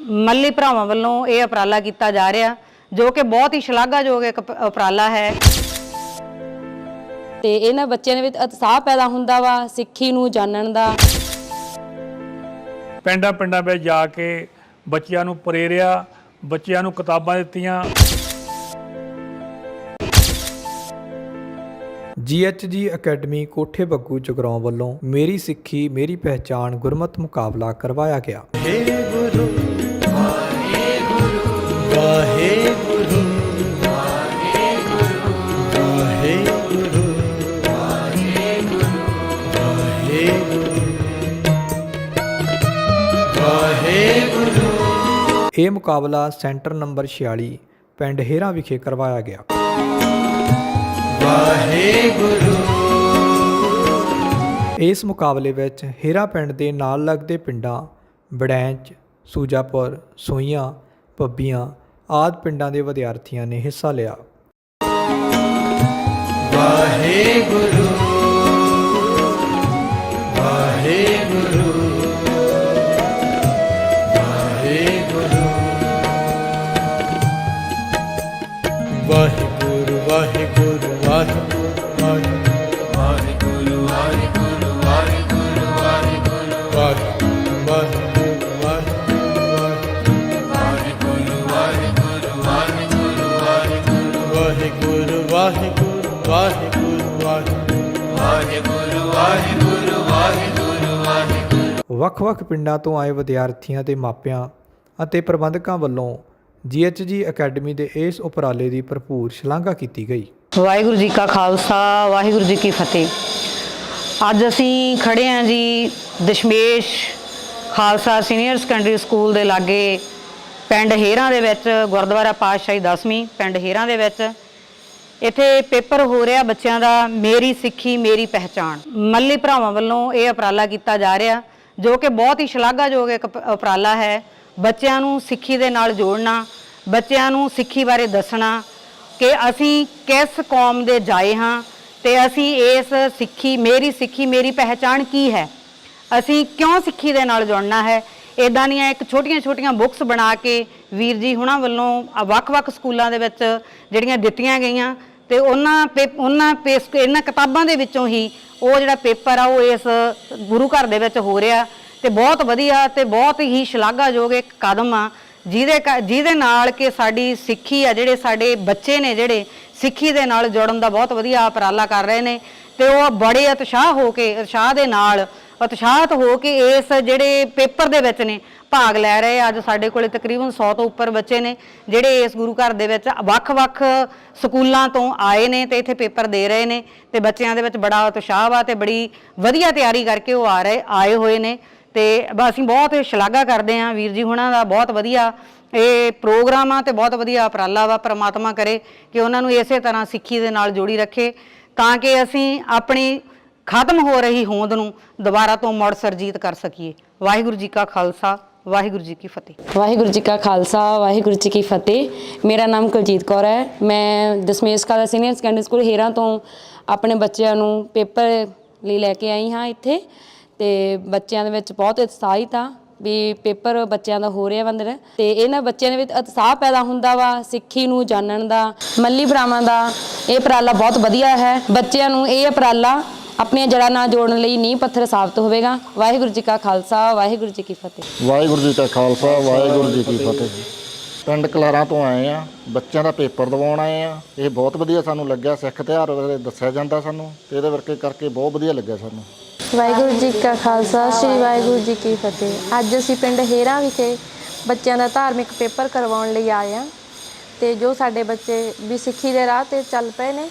ਮੱਲੀ ਭਰਾਵਾਂ ਵੱਲੋਂ ਇਹ ਉਪਰਾਲਾ ਕੀਤਾ ਜਾ ਰਿਹਾ ਜੋ ਕਿ ਬਹੁਤ ਹੀ ਸ਼ਲਾਘਾਯੋਗ ਇੱਕ ਉਪਰਾਲਾ ਹੈ। ਤੇ ਇਹਨਾਂ ਬੱਚਿਆਂ ਦੇ ਵਿੱਚ ਉਤਸ਼ਾਹ ਪੈਦਾ ਹੁੰਦਾ ਵਾ ਸਿੱਖੀ ਨੂੰ ਜਾਣਨ ਦਾ। ਪਿੰਡਾਂ ਪਿੰਡਾਂ ਵਿੱਚ ਜਾ ਕੇ ਬੱਚਿਆਂ ਨੂੰ ਪ੍ਰੇਰਿਆ ਬੱਚਿਆਂ ਨੂੰ ਕਿਤਾਬਾਂ ਦਿੱਤੀਆਂ। ਜੀਐਚਜੀ ਅਕੈਡਮੀ ਕੋਠੇ ਬੱਗੂ ਜਗਰਾਉਂ ਵੱਲੋਂ ਮੇਰੀ ਸਿੱਖੀ ਮੇਰੀ ਪਹਿਚਾਣ ਗੁਰਮਤ ਮੁਕਾਬਲਾ ਕਰਵਾਇਆ ਗਿਆ। ਇਹ ਮੁਕਾਬਲਾ ਸੈਂਟਰ ਨੰਬਰ 46 ਪਿੰਡ ਹੇਰਾ ਵਿਖੇ ਕਰਵਾਇਆ ਗਿਆ। ਇਸ ਮੁਕਾਬਲੇ ਵਿੱਚ ਹੇਰਾ ਪਿੰਡ ਦੇ ਨਾਲ ਲੱਗਦੇ ਪਿੰਡਾਂ ਬੜੈਂਚ ਸੂਜਾਪੁਰ ਸੋਈਆਂ ਪੱਬੀਆਂ ਆਦ ਪਿੰਡਾਂ ਦੇ ਵਿਦਿਆਰਥੀਆਂ ਨੇ ਹਿੱਸਾ ਲਿਆ। ਵਾਹਿਗੁਰੂ। ਵਾਹਿਗੁਰੂ ਵਾਹਿਗੁਰੂ ਵਾਹਿਗੁਰੂ ਵਾਹਿਗੁਰੂ ਵਾਹਿਗੁਰੂ ਵਾਹਿਗੁਰੂ ਵਾਹਿਗੁਰੂ ਵਾਹਿਗੁਰੂ ਵੱਖ-ਵੱਖ ਪਿੰਡਾਂ ਤੋਂ ਆਏ ਵਿਦਿਆਰਥੀਆਂ ਤੇ ਮਾਪਿਆਂ ਅਤੇ ਪ੍ਰਬੰਧਕਾਂ ਵੱਲੋਂ ਜੀਐਚਜੀ ਅਕੈਡਮੀ ਦੇ ਇਸ ਉਪਰਾਲੇ ਦੀ ਭਰਪੂਰ ਸ਼ਲਾਘਾ ਕੀਤੀ ਗਈ। ਵਾਹਿਗੁਰੂ ਜੀ ਕਾ ਖਾਲਸਾ, ਵਾਹਿਗੁਰੂ ਜੀ ਕੀ ਫਤਿਹ। ਅੱਜ ਅਸੀਂ ਖੜੇ ਹਾਂ ਜੀ Dashmesh Khalsa senior secondary school ਦੇ ਲਾਗੇ, ਪਿੰਡ ਹੇਰਾਂ ਦੇ ਵਿੱਚ, ਗੁਰਦੁਆਰਾ ਪਾਤਸ਼ਾਹੀ 10ਵੀਂ ਪਿੰਡ ਹੇਰਾਂ ਦੇ ਵਿੱਚ। ਇੱਥੇ ਪੇਪਰ ਹੋ ਰਿਹਾ ਬੱਚਿਆਂ ਦਾ, ਮੇਰੀ ਸਿੱਖੀ, ਮੇਰੀ ਪਹਿਚਾਣ। ਮੱਲੀ ਭਰਾਵਾਂ ਵੱਲੋਂ ਇਹ ਉਪਰਾਲਾ ਕੀਤਾ ਜਾ ਰਿਹਾ, ਜੋ ਕਿ ਬਹੁਤ ਹੀ ਸ਼ਲਾਘਾਯੋਗ ਇੱਕ ਉਪਰਾਲਾ ਹੈ। ਬੱਚਿਆਂ ਨੂੰ ਸਿੱਖੀ ਦੇ ਨਾਲ ਜੋੜਨਾ ਬੱਚਿਆਂ ਨੂੰ ਸਿੱਖੀ ਬਾਰੇ ਦੱਸਣਾ ਕਿ ਅਸੀਂ ਕਿਸ ਕੌਮ ਦੇ ਜਾਏ ਹਾਂ ਤੇ ਅਸੀਂ ਇਸ ਸਿੱਖੀ, ਮੇਰੀ ਸਿੱਖੀ, ਮੇਰੀ ਪਹਿਚਾਣ ਕੀ ਹੈ? ਅਸੀਂ ਕਿਉਂ ਸਿੱਖੀ ਦੇ ਨਾਲ ਜੁੜਨਾ ਹੈ? ਇਦਾਂ ਦੀਆਂ ਇੱਕ ਛੋਟੀਆਂ-ਛੋਟੀਆਂ ਬੁੱਕਸ ਬਣਾ ਕੇ ਵੀਰ ਜੀ ਹੁਣਾਂ ਵੱਲੋਂ ਵੱਖ-ਵੱਖ ਸਕੂਲਾਂ ਦੇ ਵਿੱਚ ਜਿਹੜੀਆਂ ਦਿੱਤੀਆਂ ਗਈਆਂ ਤੇ ਉਹਨਾਂ ਪੇ- ਉਹਨਾਂ ਪੇਸ, ਇਹਨਾਂ ਕਿਤਾਬਾਂ ਦੇ ਵਿੱਚੋਂ ਹੀ ਉਹ ਜਿਹੜਾ ਪੇਪਰ ਆ, ਉਹ ਇਸ ਗੁਰੂ ਘਰ ਦੇ ਵਿੱਚ ਹੋ ਰਿਹਾ ਤੇ ਬਹੁਤ ਵਧੀਆ ਤੇ ਬਹੁਤ ਹੀ ਸ਼ਲਾਘਾਯੋਗ ਇੱਕ ਕਦਮ ਆ। ਜਿਹਦੇ ਕ- ਜਿਹਦੇ ਨਾਲ ਕਿ ਸਾਡੀ ਸਿੱਖੀ ਆ, ਜਿਹੜੇ ਸਾਡੇ ਬੱਚੇ ਨੇ ਜਿਹੜੇ ਸਿੱਖੀ ਦੇ ਨਾਲ ਜੁੜਨ ਦਾ ਬਹੁਤ ਵਧੀਆ ਉਪਰਾਲਾ ਕਰ ਰਹੇ ਨੇ ਤੇ ਉਹ ਬੜੇ ਉਤਸ਼ਾਹ ਹੋ ਕੇ, ਉਤਸ਼ਾਹ ਦੇ ਨਾਲ, ਉਤਸ਼ਾਹਤ ਹੋ ਕੇ ਇਸ ਜਿਹੜੇ ਪੇਪਰ ਦੇ ਵਿੱਚ ਨੇ ਭਾਗ ਲੈ ਰਹੇ ਆ। ਅੱਜ ਸਾਡੇ ਕੋਲੇ ਤਕਰੀਬਨ 100 ਤੋਂ ਉੱਪਰ ਬੱਚੇ ਨੇ ਜਿਹੜੇ ਇਸ ਗੁਰੂ ਘਰ ਦੇ ਵਿੱਚ ਵੱਖ-ਵੱਖ ਸਕੂਲਾਂ ਤੋਂ ਆਏ ਨੇ ਤੇ ਇੱਥੇ ਪੇਪਰ ਦੇ ਰਹੇ ਨੇ ਤੇ ਬੱਚਿਆਂ ਦੇ ਵਿੱਚ ਬੜਾ ਉਤਸ਼ਾਹ ਵਾ ਤੇ ਬੜੀ ਵਧੀਆ ਤਿਆਰੀ ਕਰਕੇ ਉਹ ਆ ਰਹੇ, ਆਏ ਹੋਏ ਨੇ ਤੇ ਅਸੀਂ ਬਹੁਤ ਸ਼ਲਾਘਾ ਕਰਦੇ ਹਾਂ ਵੀਰ ਜੀ ਹੁਣਾਂ ਦਾ, ਬਹੁਤ ਵਧੀਆ ਇਹ ਪ੍ਰੋਗਰਾਮ ਆ ਤੇ ਬਹੁਤ ਵਧੀਆ ਉਪਰਾਲਾ ਵਾ ਪ੍ਰਮਾਤਮਾ ਕਰੇ ਕਿ ਉਹਨਾਂ ਨੂੰ ਇਸੇ ਤਰ੍ਹਾਂ ਸਿੱਖੀ ਦੇ ਨਾਲ ਜੋੜੀ ਰੱਖੇ ਤਾਂ ਕਿ ਅਸੀਂ ਆਪਣੀ ਖਤਮ ਹੋ ਰਹੀ ਹੋਂਦ ਨੂੰ ਦੁਬਾਰਾ ਤੋਂ ਮੁੜ ਸਰਜੀਤ ਕਰ ਸਕੀਏ। ਵਾਹਿਗੁਰੂ ਜੀ ਕਾ ਖਾਲਸਾ, ਵਾਹਿਗੁਰੂ ਜੀ ਕੀ ਫਤਿਹ। ਵਾਹਿਗੁਰੂ ਜੀ ਕਾ ਖਾਲਸਾ, ਵਾਹਿਗੁਰੂ ਜੀ ਕੀ ਫਤਿਹ। ਮੇਰਾ ਨਾਮ ਕੁਲਜੀਤ ਕੌਰ ਹੈ। ਮੈਂ ਦਸਮੇਸ਼ ਕਾਲਾ ਸੀਨੀਅਰ ਸੈਕੰਡਰੀ ਸਕੂਲ ਹੀਰਾਂ ਤੋਂ ਆਪਣੇ ਬੱਚਿਆਂ ਨੂੰ ਪੇਪਰ ਲਈ ਲੈ ਕੇ ਆਈ ਹਾਂ ਇੱਥੇ। ਤੇ ਬੱਚਿਆਂ ਦੇ ਵਿੱਚ ਬਹੁਤ ਉਤਸ਼ਾਹਿਤ ਆ ਵੀ ਪੇਪਰ ਬੱਚਿਆਂ ਦਾ ਹੋ ਰਿਹਾ ਬੰਦਰ ਤੇ ਇਹਨਾਂ ਬੱਚਿਆਂ ਦੇ ਵਿੱਚ ਉਤਸ਼ਾਹ ਪੈਦਾ ਹੁੰਦਾ ਵਾ ਸਿੱਖੀ ਨੂੰ ਜਾਣਨ ਦਾ, ਮੱਲੀ ਭਰਾਵਾਂ ਦਾ, ਇਹ ਉਪਰਾਲਾ ਬਹੁਤ ਵਧੀਆ ਹੈ। ਬੱਚਿਆਂ ਨੂੰ ਇਹ ਉਪਰਾਲਾ ਆਪਣੀਆਂ ਜੜ੍ਹਾਂ ਨਾਲ ਜੋੜਨ ਲਈ ਨੀਂਹ ਪੱਥਰ ਸਾਬਤ ਹੋਵੇਗਾ। ਵਾਹਿਗੁਰੂ ਜੀ ਕਾ ਖਾਲਸਾ, ਵਾਹਿਗੁਰੂ ਜੀ ਕੀ ਫਤਿਹ। ਵਾਹਿਗੁਰੂ ਜੀ ਕਾ ਖਾਲਸਾ, ਵਾਹਿਗੁਰੂ ਜੀ ਕੀ ਫਤਿਹ ਪਿੰਡ ਕਲਾਰਾਂ ਤੋਂ ਆਏ ਆ, ਬੱਚਿਆਂ ਦਾ ਪੇਪਰ ਦਿਵਾਉਣ ਆਏ ਆ। ਇਹ ਬਹੁਤ ਵਧੀਆ ਸਾਨੂੰ ਲੱਗਿਆ, ਸਿੱਖ ਤਿਉਹਾਰ ਬਾਰੇ ਦੱਸਿਆ ਜਾਂਦਾ ਸਾਨੂੰ ਤੇ ਇਹਦੇ ਵਰਕੇ ਕਰਕੇ ਬਹੁਤ ਵਧੀਆ ਲੱਗਿਆ ਸਾਨੂੰ। ਵਾਹਿਗੁਰੂ ਜੀ ਕਾ ਖਾਲਸਾ, ਸ੍ਰੀ ਵਾਹਿਗੁਰੂ ਜੀ ਕੀ ਫਤਿਹ। ਅੱਜ ਅਸੀਂ ਪਿੰਡ ਹੇਰਾ ਵਿਖੇ ਬੱਚਿਆਂ ਦਾ ਧਾਰਮਿਕ ਪੇਪਰ ਕਰਵਾਉਣ ਲਈ ਆਏ ਹਾਂ ਤੇ ਜੋ ਸਾਡੇ ਬੱਚੇ ਵੀ ਸਿੱਖੀ ਦੇ ਰਾਹ ਤੇ ਚੱਲ ਪਏ ਨੇ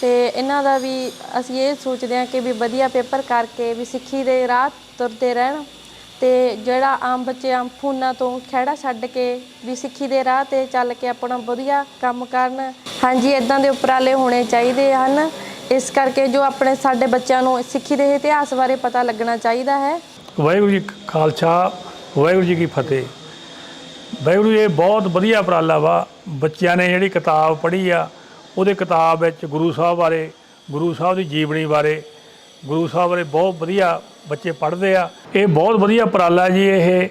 ਤੇ ਇਹਨਾਂ ਦਾ ਵੀ ਅਸੀਂ ਇਹ ਸੋਚਦੇ ਹਾਂ ਕਿ ਵੀ ਵਧੀਆ ਪੇਪਰ ਕਰਕੇ ਵੀ ਸਿੱਖੀ ਦੇ ਰਾਹ ਤੁਰਦੇ ਰਹਿਣ ਤੇ ਜਿਹੜਾ ਆਮ ਬੱਚੇ ਆਮ ਫੋਨਾਂ ਤੋਂ ਖਹਿੜਾ ਛੱਡ ਕੇ ਵੀ ਸਿੱਖੀ ਦੇ ਰਾਹ ਤੇ ਚੱਲ ਕੇ ਆਪਣਾ ਵਧੀਆ ਕੰਮ ਕਰਨ। ਹਾਂਜੀ ਇਦਾਂ ਦੇ ਉਪਰਾਲੇ ਹੋਣੇ ਚਾਹੀਦੇ ਹਨ ਇਸ ਕਰਕੇ ਜੋ ਆਪਣੇ ਸਾਡੇ ਬੱਚਿਆਂ ਨੂੰ ਸਿੱਖੀ ਦੇ ਇਤਿਹਾਸ ਬਾਰੇ ਪਤਾ ਲੱਗਣਾ ਚਾਹੀਦਾ ਹੈ। ਵਾਹਿਗੁਰੂ ਜੀ ਖਾਲਸਾ ਵਾਹਿਗੁਰੂ ਜੀ ਕੀ ਫਤਿਹ। ਵਾਹਿਗੁਰੂ ਜੀ, ਇਹ ਬਹੁਤ ਵਧੀਆ ਉਪਰਾਲਾ ਵਾ। ਬੱਚਿਆਂ ਨੇ ਜਿਹੜੀ ਕਿਤਾਬ ਪੜ੍ਹੀ ਆ ਉਹਦੇ ਕਿਤਾਬ ਵਿੱਚ ਗੁਰੂ ਸਾਹਿਬ ਬਾਰੇ ਗੁਰੂ ਸਾਹਿਬ ਦੀ ਜੀਵਨੀ ਬਾਰੇ ਗੁਰੂ ਸਾਹਿਬ ਬਾਰੇ ਬਹੁਤ ਵਧੀਆ ਬੱਚੇ ਪੜ੍ਹਦੇ ਆ। ਇਹ ਬਹੁਤ ਵਧੀਆ ਉਪਰਾਲਾ ਜੀ ਇਹ।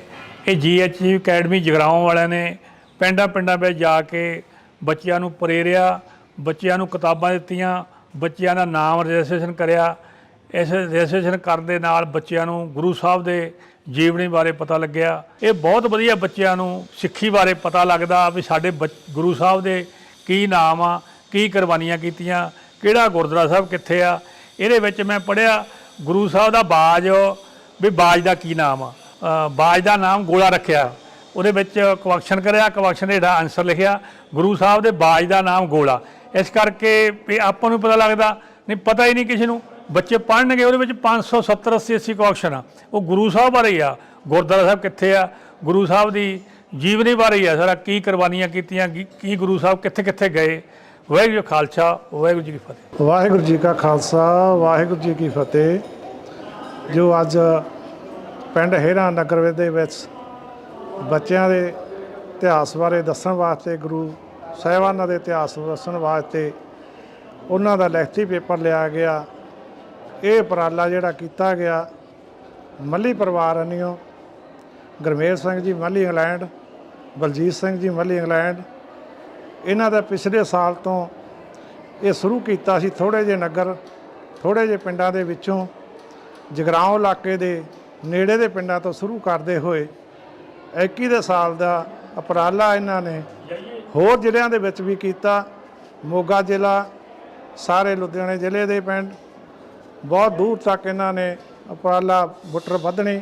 ਇਹ ਜੀਐਚਯੂ ਅਕੈਡਮੀ ਜਗਰਾਉਂ ਵਾਲਿਆਂ ਨੇ ਪਿੰਡਾਂ ਪਿੰਡਾਂ ਵਿੱਚ ਜਾ ਕੇ ਬੱਚਿਆਂ ਨੂੰ ਪ੍ਰੇਰਿਆ ਬੱਚਿਆਂ ਨੂੰ ਕਿਤਾਬਾਂ ਦਿੱਤੀਆਂ। ਬੱਚਿਆਂ ਦਾ ਨਾਮ ਰਜਿਸਟ੍ਰੇਸ਼ਨ ਕਰਿਆ। ਇਸ ਰਜਿਸਟ੍ਰੇਸ਼ਨ ਕਰਨ ਦੇ ਨਾਲ ਬੱਚਿਆਂ ਨੂੰ ਗੁਰੂ ਸਾਹਿਬ ਦੇ ਜੀਵਨੀ ਬਾਰੇ ਪਤਾ ਲੱਗਿਆ। ਇਹ ਬਹੁਤ ਵਧੀਆ ਬੱਚਿਆਂ ਨੂੰ ਸਿੱਖੀ ਬਾਰੇ ਪਤਾ ਲੱਗਦਾ ਵੀ ਸਾਡੇ ਬੱਚ- ਗੁਰੂ ਸਾਹਿਬ ਦੇ ਕੀ ਨਾਮ ਆ, ਕੀ ਕੁਰਬਾਨੀਆਂ ਕੀਤੀਆਂ, ਕਿਹੜਾ ਗੁਰਦੁਆਰਾ ਸਾਹਿਬ ਕਿੱਥੇ ਆ। ਇਹਦੇ ਵਿੱਚ ਮੈਂ ਪੜਿਆ ਗੁਰੂ ਸਾਹਿਬ ਦਾ ਬਾਜ, ਵੀ ਬਾਜ ਦਾ ਕੀ ਨਾਮ ਆ। ਬਾਜ ਦਾ ਨਾਮ ਗੋਲਾ ਰੱਖਿਆ। ਉਹਦੇ ਵਿੱਚ ਕੁਐਕਸ਼ਨ ਕਰਿਆ ਕੁਐਕਸ਼ਨ ਦੇ ਜਿਹੜਾ ਆਨਸਰ ਲਿਖਿਆ, ਗੁਰੂ ਸਾਹਿਬ ਦੇ ਬਾਜ ਦਾ ਨਾਮ ਗੋਲਾ। ਇਸ ਕਰਕੇ ਵੀ ਆਪਾਂ ਨੂੰ ਪਤਾ ਲੱਗਦਾ, ਨਹੀਂ ਪਤਾ ਹੀ ਨਹੀਂ ਕਿਸੇ ਨੂੰ। ਬੱਚੇ ਪੜ੍ਹਨਗੇ, ਉਹਦੇ ਵਿੱਚ 570 80 80 ਕੁਐਕਸ਼ਨ ਆ। ਉਹ ਗੁਰੂ ਸਾਹਿਬ ਬਾਰੇ ਹੀ ਆ। ਗੁਰਦੁਆਰਾ ਸਾਹਿਬ ਕਿੱਥੇ ਆ? ਗੁਰੂ ਸਾਹਿਬ ਦੀ ਜੀਵਨੀ ਬਾਰੇ ਹੀ ਆ। ਸਾਰਾ ਕੀ ਕੁਰਬਾਨੀਆਂ ਕੀਤੀਆਂ, ਕੀ- ਕੀ ਗੁਰੂ ਸਾਹਿਬ ਕਿੱਥੇ ਕਿੱਥੇ ਗਏ? ਵਾਹਿਗੁਰੂ ਜੀ ਖਾਲਸਾ, ਵਾਹਿਗੁਰੂ ਜੀ ਕੀ ਫਤਿਹ। ਵਾਹਿਗੁਰੂ ਜੀ ਕਾ ਖਾਲਸਾ, ਵਾਹਿਗੁਰੂ ਜੀ ਕੀ ਫਤਿਹ। ਜੋ ਅੱਜ ਪਿੰਡ ਹੇਰਾ ਨਗਰ ਦੇ ਵਿੱਚ ਬੱਚਿਆਂ ਦੇ ਇਤਿਹਾਸ ਬਾਰੇ ਦੱਸਣ ਵਾਸਤੇ ਗੁਰੂ ਸਾਹਿਬਾਨਾਂ ਦੇ ਇਤਿਹਾਸ ਦੱਸਣ ਵਾਸਤੇ ਉਹਨਾਂ ਦਾ ਲਿਖਤੀ ਪੇਪਰ ਲਿਆ ਗਿਆ। ਇਹ ਉਪਰਾਲਾ ਜਿਹੜਾ ਕੀਤਾ ਗਿਆ, ਮੱਲੀ ਪਰਿਵਾਰ ਅਨਿਓ, ਗੁਰਮੇਲ ਸਿੰਘ ਜੀ, ਮੱਲੀ ਇੰਗਲੈਂਡ, ਬਲਜੀਤ ਸਿੰਘ ਜੀ, ਮੱਲੀ ਇੰਗਲੈਂਡ, ਇਹਨਾਂ ਦਾ ਪਿਛਲੇ ਸਾਲ ਤੋਂ ਇਹ ਸ਼ੁਰੂ ਕੀਤਾ ਸੀ ਥੋੜੇ ਜਿਹੇ ਨਗਰ ਥੋੜੇ ਜਿਹੇ ਪਿੰਡਾਂ ਦੇ ਵਿੱਚੋਂ, ਜਗਰਾਉਂ ਇਲਾਕੇ ਦੇ ਨੇੜੇ ਦੇ ਪਿੰਡਾਂ ਤੋਂ ਸ਼ੁਰੂ ਕਰਦੇ ਹੋਏ 21 ਦੇ ਸਾਲ ਦਾ ਉਪਰਾਲਾ ਇਹਨਾਂ ਨੇ ਹੋਰ ਜ਼ਿਲ੍ਹਿਆਂ ਦੇ ਵਿੱਚ ਵੀ ਕੀਤਾ। ਮੋਗਾ ਜ਼ਿਲ੍ਹਾ, ਸਾਰੇ ਲੁਧਿਆਣੇ ਜ਼ਿਲ੍ਹੇ ਦੇ ਪਿੰਡ। ਬਹੁਤ ਦੂਰ ਤੱਕ ਇਹਨਾਂ ਨੇ ਉਪਰਾਲਾ ਬੁੱਟਰ ਵਧਣੀ,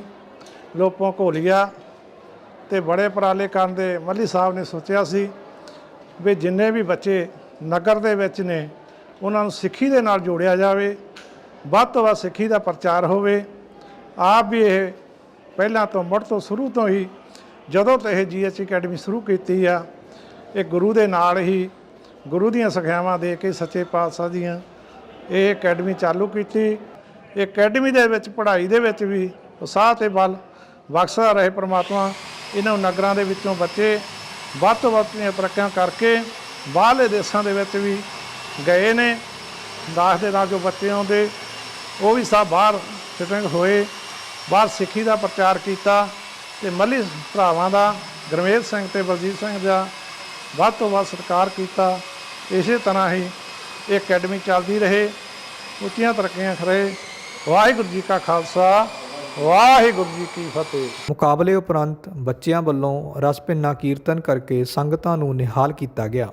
ਲੋਪੋਂ ਘੋਲੀਆ ਤੇ ਬੜੇ ਉਪਰਾਲੇ ਕਰਨ ਦੇ ਮੱਲੀ ਸਾਹਿਬ ਨੇ ਸੋਚਿਆ ਸੀ ਵੀ ਜਿੰਨੇ ਵੀ ਬੱਚੇ ਨਗਰ ਦੇ ਵਿੱਚ ਨੇ, ਉਹਨਾਂ ਨੂੰ ਸਿੱਖੀ ਦੇ ਨਾਲ ਜੋੜਿਆ ਜਾਵੇ, ਵੱਧ ਤੋਂ ਵੱਧ ਸਿੱਖੀ ਦਾ ਪ੍ਰਚਾਰ ਹੋਵੇ। ਆਪ ਵੀ ਇਹ ਪਹਿਲਾਂ ਤੋਂ, ਮੁੜ ਤੋਂ ਸ਼ੁਰੂ ਤੋਂ ਹੀ ਜਦੋਂ ਤੋਂ ਇਹ ਜੀਐਚ ਅਕੈਡਮੀ ਸ਼ੁਰੂ ਕੀਤੀ ਆ ਇਹ ਗੁਰੂ ਦੇ ਨਾਲ ਹੀ ਗੁਰੂ ਦੀਆਂ ਸਿੱਖਿਆਵਾਂ ਦੇ ਕੇ ਸੱਚੇ ਪਾਤਸ਼ਾਹ ਦੀਆਂ ਇਹ ਅਕੈਡਮੀ ਚਾਲੂ ਕੀਤੀ। ਇਹ ਅਕੈਡਮੀ ਦੇ ਵਿੱਚ, ਪੜ੍ਹਾਈ ਦੇ ਵਿੱਚ ਵੀ ਉਤਸ਼ਾਹ ਤੇ ਬਲ ਬਖਸ਼ਦਾ ਰਹੇ ਪ੍ਰਮਾਤਮਾ। ਇਹਨਾਂ ਨਗਰਾਂ ਦੇ ਵਿੱਚੋਂ ਬੱਚੇ ਵੱਧ ਤੋਂ ਵੱਧ ਦੀਆਂ ਤਰੱਕੀਆਂ ਕਰਕੇ ਬਾਹਰਲੇ ਦੇਸ਼ਾਂ ਦੇ ਵਿੱਚ ਵੀ ਗਏ ਨੇ। ਦਾਸ ਦੇ ਨਾਲ ਜੋ ਬੱਚੇ ਆਉਂਦੇ, ਉਹ ਵੀ ਸਭ ਬਾਹਰ ਫਿਟਿੰਗ ਹੋਏ, ਬਾਹਰ ਸਿੱਖੀ ਦਾ ਪ੍ਰਚਾਰ ਕੀਤਾ ਤੇ ਮੱਲੀ ਭਰਾਵਾਂ ਦਾ, ਗੁਰਮੇਲ ਸਿੰਘ ਤੇ ਬਲਜੀਤ ਸਿੰਘ ਦਾ ਵੱਧ ਤੋਂ ਵੱਧ ਸਤਿਕਾਰ ਕੀਤਾ। ਇਸੇ ਤਰ੍ਹਾਂ ਹੀ ਇਹ ਅਕੈਡਮੀ ਚੱਲਦੀ ਰਹੇ। ਉੱਚੀਆਂ ਤਰੱਕੀਆਂ ਕਰੇ ਵਾਹਿਗੁਰੂ ਜੀ ਕਾ ਖਾਲਸਾ। ਵਾਹਿਗੁਰੂ ਜੀ ਕੀ ਫਤਿਹ। ਮੁਕਾਬਲੇ ਉਪਰੰਤ ਬੱਚਿਆਂ ਵੱਲੋਂ ਰਸ ਭਿੰਨਾ ਕੀਰਤਨ ਕਰਕੇ ਸੰਗਤਾਂ ਨੂੰ ਨਿਹਾਲ ਕੀਤਾ ਗਿਆ।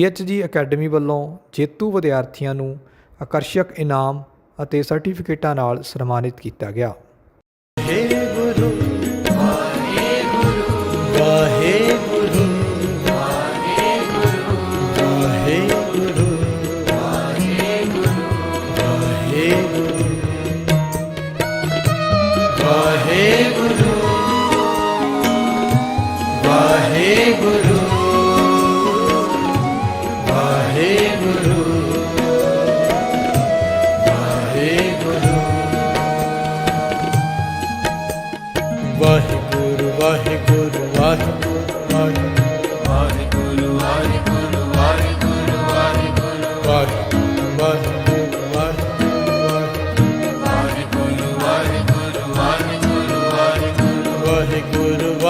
ਜੀਐਚਜੀ ਅਕੈਡਮੀ ਵੱਲੋਂ ਜੇਤੂ ਵਿਦਿਆਰਥੀਆਂ ਨੂੰ ਆਕਰਸ਼ਕ ਇਨਾਮ ਅਤੇ ਸਰਟੀਫਿਕੇਟਾਂ ਨਾਲ ਸਨਮਾਨਿਤ ਕੀਤਾ ਗਿਆ। ਵਾਹਿਗੁਰੂ ਵਾਹਿਗੁਰੂ ਵਾਹਿਗੁਰੂ।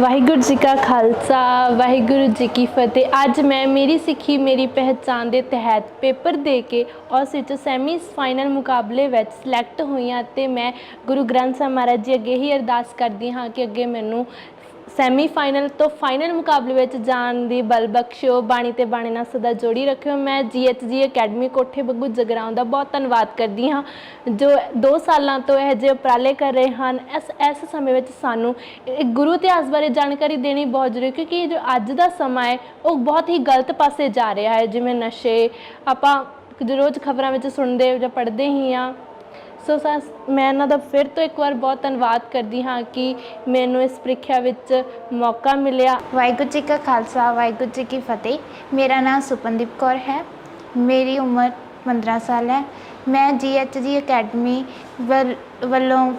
ਵਾਹਿਗੁਰੂ ਜੀ ਕਾ ਖਾਲਸਾ, ਵਾਹਿਗੁਰੂ ਜੀ ਕੀ ਫਤਿਹ। ਅੱਜ ਮੈਂ ਮੇਰੀ ਸਿੱਖੀ, ਮੇਰੀ ਪਹਿਚਾਨ ਦੇ ਤਹਿਤ ਪੇਪਰ ਦੇ ਕੇ ਉਸ ਵਿੱਚ ਸੈਮੀ ਫਾਈਨਲ ਮੁਕਾਬਲੇ ਵਿੱਚ ਸਿਲੈਕਟ ਹੋਈ ਹਾਂ ਤੇ ਮੈਂ ਗੁਰੂ ਗ੍ਰੰਥ ਸਾਹਿਬ ਮਹਾਰਾਜ ਜੀ ਅੱਗੇ ਹੀ ਅਰਦਾਸ ਕਰਦੀ ਹਾਂ ਕਿ ਅੱਗੇ ਮੈਨੂੰ ਸੈਮੀ ਫਾਈਨਲ ਤੋਂ ਫਾਈਨਲ ਮੁਕਾਬਲੇ ਵਿੱਚ ਜਾਣ ਦੀ ਬਲ ਬਖਸ਼ਿਓ ਬਾਣੀ ਤੇ ਬਾਣੀ ਨਾਲ ਸਦਾ ਜੋੜੀ ਰੱਖਿਓ। ਮੈਂ ਜੀਐਚਜੀ ਅਕੈਡਮੀ ਕੋਠੇ ਬੱਗੂ ਜਗਰਾਉਂ ਦਾ ਬਹੁਤ ਧੰਨਵਾਦ ਕਰਦੀ ਹਾਂ, ਜੋ 2 ਸਾਲਾਂ ਤੋਂ ਇਹ ਜਿਹੇ ਉਪਰਾਲੇ ਕਰ ਰਹੇ ਹਨ। ਇਸ ਇਸ ਸਮੇਂ ਵਿੱਚ ਸਾਨੂੰ ਗੁਰੂ ਇਤਿਹਾਸ ਬਾਰੇ ਜਾਣਕਾਰੀ ਦੇਣੀ ਬਹੁਤ ਜ਼ਰੂਰੀ ਕਿਉਂਕਿ ਜੋ ਅੱਜ ਦਾ ਸਮਾਂ ਹੈ, ਉਹ ਬਹੁਤ ਹੀ ਗਲਤ ਪਾਸੇ ਜਾ ਰਿਹਾ ਹੈ। ਜਿਵੇਂ ਨਸ਼ੇ, ਆਪਾਂ ਰੋਜ਼ ਖਬਰਾਂ ਵਿੱਚ ਸੁਣਦੇ ਜਾਂ ਪੜ੍ਹਦੇ ਹੀ ਆ ਸੋ ਸਸ ਮੈਂ ਇਹਨਾਂ ਦਾ ਫਿਰ ਤੋਂ ਇੱਕ ਵਾਰ ਬਹੁਤ ਧੰਨਵਾਦ ਕਰਦੀ ਹਾਂ ਕਿ ਮੈਨੂੰ ਇਸ ਪ੍ਰੀਖਿਆ ਵਿੱਚ ਮੌਕਾ ਮਿਲਿਆ। ਵਾਹਿਗੁਰੂ ਜੀ ਕਾ ਖਾਲਸਾ, ਵਾਹਿਗੁਰੂ ਜੀ ਕੀ ਫਤਿਹ। ਮੇਰਾ ਨਾਮ ਸੁਪਨਦੀਪ ਕੌਰ ਹੈ। ਮੇਰੀ ਉਮਰ 15 ਸਾਲ ਹੈ। ਮੈਂ ਜੀਐਚਜੀ ਅਕੈਡਮੀ ਵੱਲ- ਵੱਲੋਂ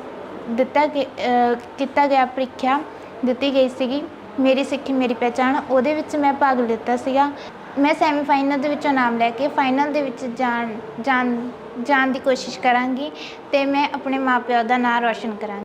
ਦਿੱਤਾ ਗਿਆ- ਕੀਤਾ ਗਿਆ ਪ੍ਰੀਖਿਆ ਦਿੱਤੀ ਗਈ ਸੀਗੀ। ਮੇਰੀ ਸਿੱਖੀ, ਮੇਰੀ ਪਹਿਚਾਣ ਉਹਦੇ ਵਿੱਚ ਮੈਂ ਭਾਗ ਲਿੱਤਾ ਸੀਗਾ। ਮੈਂ ਸੈਮੀਫਾਈਨਲ ਦੇ ਵਿੱਚੋਂ ਨਾਮ ਲੈ ਕੇ ਫਾਈਨਲ ਦੇ ਵਿੱਚ ਜਾਣ ਜਾਣ ਜਾਣ ਦੀ ਕੋਸ਼ਿਸ਼ ਕਰਾਂਗੀ ਅਤੇ ਮੈਂ ਆਪਣੇ ਮਾਂ ਪਿਓ ਦਾ ਨਾਂ ਰੌਸ਼ਨ ਕਰਾਂਗੀ।